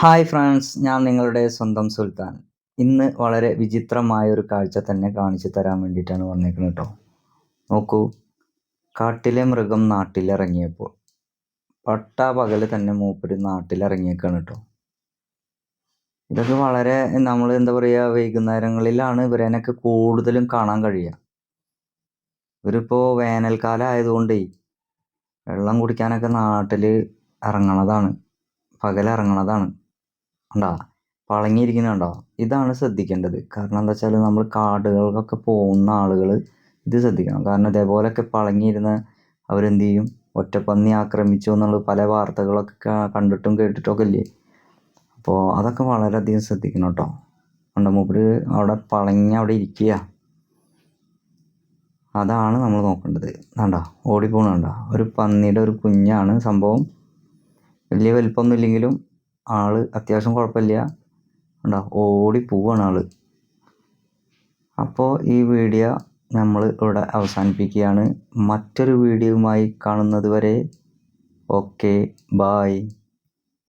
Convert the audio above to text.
Hi friends ഞാൻ നിങ്ങളുടെ സ്വന്തം സുൽത്താൻ. ഇന്ന് വളരെ വിചിത്രമായ ഒരു കാഴ്ച തന്നെ കാണിച്ചു തരാൻ വേണ്ടിയിട്ടാണ് വന്നേക്കുന്നത് കേട്ടോ നോക്കൂ കാട്ടിലെ മൃഗം നാട്ടിലിറങ്ങിയപ്പോൾ. പട്ടാ പകൽ തന്നെ മൂപ്പര് നാട്ടിലിറങ്ങിയേക്കാണ് കേട്ടോ ഇതൊക്കെ വളരെ നമ്മൾ എന്താ പറയുക വൈകുന്നേരങ്ങളിലാണ് ഇവരേനൊക്കെ കൂടുതലും കാണാൻ കഴിയുക. ഇവരിപ്പോൾ വേനൽക്കാലം ആയതുകൊണ്ടേ വെള്ളം കുടിക്കാനൊക്കെ നാട്ടിൽ ഇറങ്ങണതാണ്. പകലിറങ്ങണതാണ് ഉണ്ടാ? പളങ്ങിയിരിക്കുന്നുണ്ടോ ഇതാണ് ശ്രദ്ധിക്കേണ്ടത്. കാരണം എന്താ വെച്ചാൽ നമ്മൾ കാടുകൾക്കൊക്കെ പോകുന്ന ആളുകൾ ഇത് ശ്രദ്ധിക്കണം. കാരണം ഇതേപോലെയൊക്കെ പളങ്ങിയിരുന്ന് അവരെന്ത് ചെയ്യും ഒറ്റപ്പന്നി ആക്രമിച്ചു എന്നുള്ള പല വാർത്തകളൊക്കെ കണ്ടിട്ടും കേട്ടിട്ടൊക്കെ ഇല്ലേ അപ്പോൾ അതൊക്കെ വളരെയധികം ശ്രദ്ധിക്കണം കേട്ടോ. കണ്ട മൂപ്പര്? അവിടെ പളങ്ങി അവിടെ ഇരിക്കുക അതാണ് നമ്മൾ നോക്കേണ്ടത്. വേണ്ട ഓടിപ്പോണണ്ട? ഒരു പന്നിയുടെ ഒരു കുഞ്ഞാണ് സംഭവം. വലിയ വലിപ്പമൊന്നും ഇല്ലെങ്കിലും ആൾ അത്യാവശ്യം കുഴപ്പമില്ല. ഉണ്ടോ ഓടി പോവാണ് ആൾ. അപ്പോൾ ഈ വീഡിയോ നമ്മൾ ഇവിടെ അവസാനിപ്പിക്കുകയാണ്. മറ്റൊരു വീഡിയോയുമായി കാണുന്നത് വരെ ഓക്കെ ബായ്